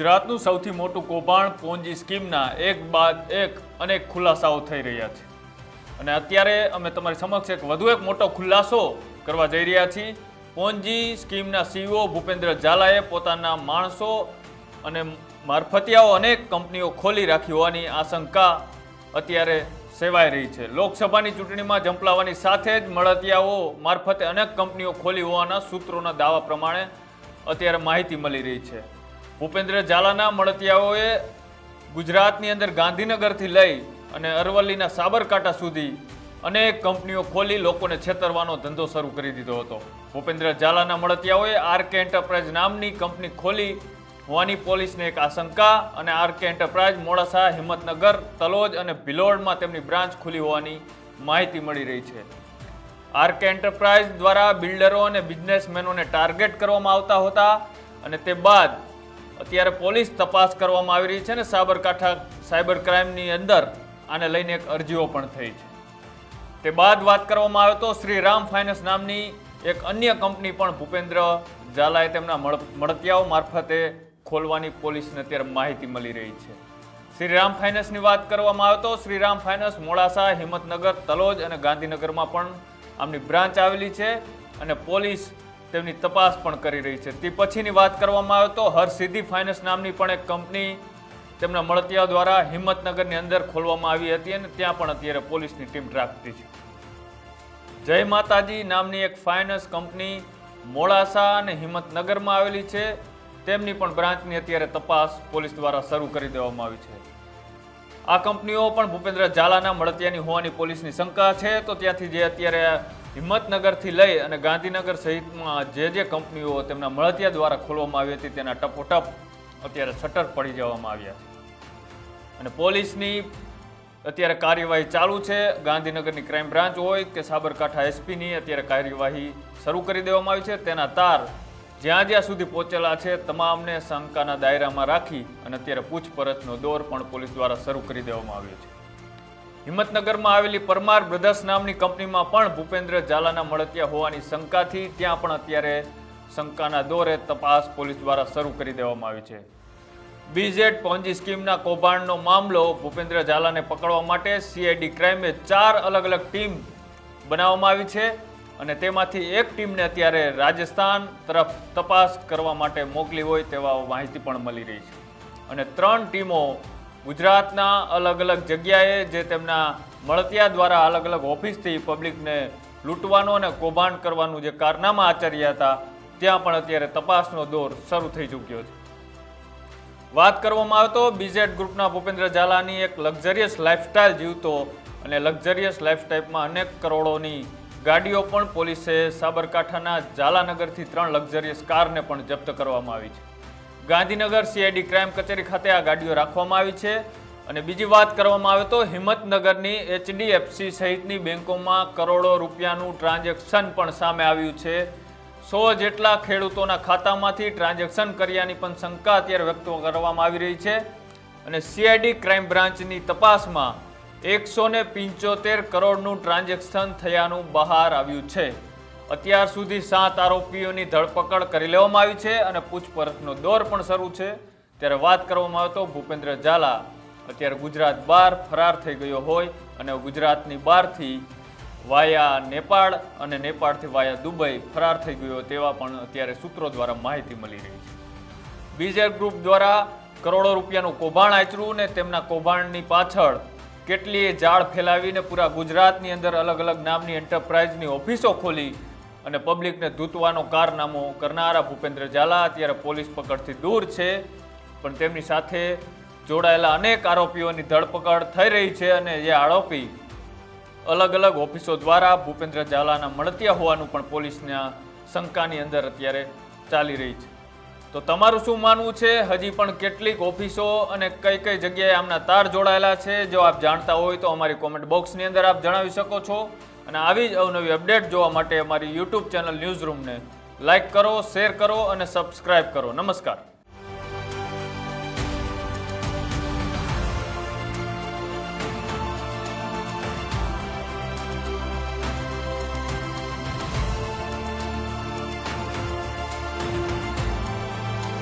ગુજરાતનું સૌથી મોટું કૌભાંડ પોંજી સ્કીમના એક બાદ એક અનેક ખુલાસાઓ થઈ રહ્યા છે. અને અત્યારે અમે તમારી સમક્ષ એક વધુ એક મોટો ખુલાસો કરવા જઈ રહ્યા છીએ. પોંજી સ્કીમના સીઈઓ ભૂપેન્દ્ર ઝાલાએ પોતાના માણસો અને મારફતિયાઓ અનેક કંપનીઓ ખોલી રાખી હોવાની આશંકા અત્યારે સેવાઈ રહી છે. લોકસભાની ચૂંટણીમાં ઝંપલાવાની સાથે જ મળતિયાઓ મારફતે અનેક કંપનીઓ ખોલી હોવાના સૂત્રોના દાવા પ્રમાણે અત્યારે માહિતી મળી રહી છે. ભૂપેન્દ્ર ઝાલાના મળતિયાઓએ ગુજરાતની અંદર ગાંધીનગરથી લઈ અને અરવલ્લીના સાબરકાંઠા સુધી અનેક કંપનીઓ ખોલી લોકોને છેતરવાનો ધંધો શરૂ કરી દીધો હતો. ભૂપેન્દ્ર ઝાલાના મળતિયાઓએ આરકે એન્ટરપ્રાઇઝ નામની કંપની ખોલી. હોવાની પોલીસને એક આશંકા અને આરકે એન્ટરપ્રાઇઝ મોડાસા, હિંમતનગર, તલોજ અને ભિલોડમાં તેમની બ્રાન્ચ ખુલી હોવાની માહિતી મળી રહી છે. આરકે એન્ટરપ્રાઇઝ દ્વારા બિલ્ડરો અને બિઝનેસમેનોને ટાર્ગેટ કરવામાં આવતા હતા અને તે બાદ અત્યારે પોલીસ તપાસ કરવામાં આવી રહી છે અને સાબરકાંઠા સાયબર ક્રાઇમની અંદર આને લઈને એક અરજીઓ પણ થઈ છે. તે બાદ વાત કરવામાં આવે તો શ્રી રામ ફાઇનાન્સ નામની એક અન્ય કંપની પણ ભૂપેન્દ્ર ઝાલાએ તેમના મળ- મળતિયાઓ મારફતે ખોલવાની પોલીસને અત્યારે માહિતી મળી રહી છે. શ્રી રામ ફાઇનાન્સની વાત કરવામાં આવે તો શ્રી રામ ફાઇનાન્સ મોડાસા, હિંમતનગર, તલોજ અને ગાંધીનગરમાં પણ આમની બ્રાન્ચ આવેલી છે અને પોલીસ તેમની તપાસ પણ કરી રહી છે. તે પછીની વાત કરવામાં આવે તો હરસિદ્ધિ ફાઇનાન્સ નામની પણ એક કંપની તેમના મળતિયા દ્વારા હિંમતનગરની અંદર ખોલવામાં આવી હતી અને ત્યાં પણ અત્યારે પોલીસની ટીમ રાખતી છે. જય માતાજી નામની એક ફાઇનાન્સ કંપની મોડાસા અને હિંમતનગરમાં આવેલી છે. તેમની પણ બ્રાન્ચની અત્યારે તપાસ પોલીસ દ્વારા શરૂ કરી દેવામાં આવી છે. આ કંપનીઓ પણ ભૂપેન્દ્ર ઝાલાના મળતિયાની હોવાની પોલીસની શંકા છે. તો ત્યાંથી જે અત્યારે હિંમતનગરથી લઈ અને ગાંધીનગર સહિતમાં જે જે કંપનીઓ તેમના મળતિયા દ્વારા ખોલવામાં આવી હતી, તેના ટપોટપ અત્યારે શટર પડી જવામાં આવ્યા છે. અને પોલીસની અત્યારે કાર્યવાહી ચાલુ છે. ગાંધીનગરની ક્રાઇમ બ્રાન્ચ હોય કે સાબરકાંઠા એસપીની અત્યારે કાર્યવાહી શરૂ કરી દેવામાં આવી છે. તેના તાર જ્યાં જ્યાં સુધી પહોંચેલા છે, તમામને શંકાના દાયરામાં રાખી અને અત્યારે પૂછપરછનો દોર પણ પોલીસ દ્વારા શરૂ કરી દેવામાં આવ્યો છે. હિંમતનગરમાં આવેલી પરમાર બ્રધર્સ નામની કંપનીમાં પણ ભૂપેન્દ્ર ઝાલાના મળતિયા હોવાની શંકાથી ત્યાં પણ અત્યારે શંકાના દોરે તપાસ પોલીસ દ્વારા શરૂ કરી દેવામાં આવી છે. બીઝેડ પોન્જી સ્કીમના કૌભાંડનો મામલો ભૂપેન્દ્ર ઝાલાને પકડવા માટે સીઆઈડી ક્રાઇમે ચાર અલગ અલગ ટીમ બનાવવામાં આવી છે. અને તેમાંથી એક ટીમને અત્યારે રાજસ્થાન તરફ તપાસ કરવા માટે મોકલી હોય તેવા માહિતી પણ મળી રહી છે. અને ત્રણ ટીમો ગુજરાતના અલગ અલગ જગ્યાએ જે તેમના મળતિયા દ્વારા અલગ અલગ ઓફિસથી પબ્લિકને લૂંટવાનો અને કૌભાંડ કરવાનું જે કારનામા આચર્યા હતા, ત્યાં પણ અત્યારે તપાસનો દોર શરૂ થઈ ચૂક્યો છે. વાત કરવામાં આવે તો બીઝેડ ગ્રુપના ભૂપેન્દ્ર ઝાલાની એક લક્ઝરિયસ લાઇફસ્ટાઇલ જીવતો અને લક્ઝરિયસ લાઇફસ્ટાઇલમાં અનેક કરોડોની ગાડીઓ પણ પોલીસે સાબરકાંઠાના ઝાલાનગરથી ત્રણ લક્ઝરિયસ કારને પણ જપ્ત કરવામાં આવી છે. ગાંધીનગર સીઆઈડી ક્રાઇમ કચેરી ખાતે આ ગાડીઓ રાખવામાં આવી છે અને બીજી વાત કરવામાં આવે તો હિંમતનગરની એચડીએફસી સહિતની બેંકોમાં કરોડો રૂપિયાનું ટ્રાન્ઝેક્શન પણ સામે આવ્યું છે. સો જેટલા ખેડૂતોના ખાતામાંથી ટ્રાન્ઝેક્શન કર્યાની પણ શંકા અત્યારે વ્યક્ત કરવામાં આવી રહી છે. અને સીઆઈડી ક્રાઇમ બ્રાન્ચની તપાસમાં એકસો ને પંચોતેર કરોડનું ટ્રાન્ઝેક્શન થયાનું બહાર આવ્યું છે. અત્યાર સુધી સાત આરોપીઓની ધરપકડ કરી લેવામાં આવી છે અને પૂછપરછનો દોર પણ શરૂ છે. ત્યારે વાત કરવામાં આવે ભૂપેન્દ્ર ઝાલા. અત્યારે ગુજરાત બહાર ફરાર થઈ ગયો હોય અને ગુજરાતની બહારથી વાયા નેપાળ અને નેપાળથી વાયા દુબઈ ફરાર થઈ ગયો તેવા પણ અત્યારે સૂત્રો દ્વારા માહિતી મળી રહી છે. બીજે ગ્રુપ દ્વારા કરોડો રૂપિયાનું કૌભાંડ આચર્યું ને તેમના કૌભાંડની પાછળ કેટલીય જાળ ફેલાવીને પૂરા ગુજરાતની અંદર અલગ અલગ નામની એન્ટરપ્રાઇઝની ઓફિસો ખોલી અને પબ્લિકને ધૂતવાનો કારનામો કરનારા ભૂપેન્દ્ર ઝાલા અત્યારે પોલીસ પકડથી દૂર છે. પણ તેમની સાથે જોડાયેલા અનેક આરોપીઓની ધરપકડ થઈ રહી છે અને જે આરોપી અલગ અલગ ઓફિસો દ્વારા ભૂપેન્દ્ર ઝાલાના મળતિયા હોવાનું પણ પોલીસના શંકાની અંદર અત્યારે ચાલી રહી છે. તો તમારું શું માનવું છે? હજી પણ કેટલીક ઓફિસો અને કઈ કઈ જગ્યાએ આમના તાર જોડાયેલા છે? જો આપ જાણતા હોય તો અમારી કોમેન્ટ બોક્સની અંદર આપ જણાવી શકો છો. અને આવી જ અવનવી અપડેટ જોવા માટે અમારી યુટ્યુબ ચેનલ ન્યૂઝ રૂમને લાઇક કરો શેર કરો અને સબસ્ક્રાઇબ કરો. નમસ્કાર.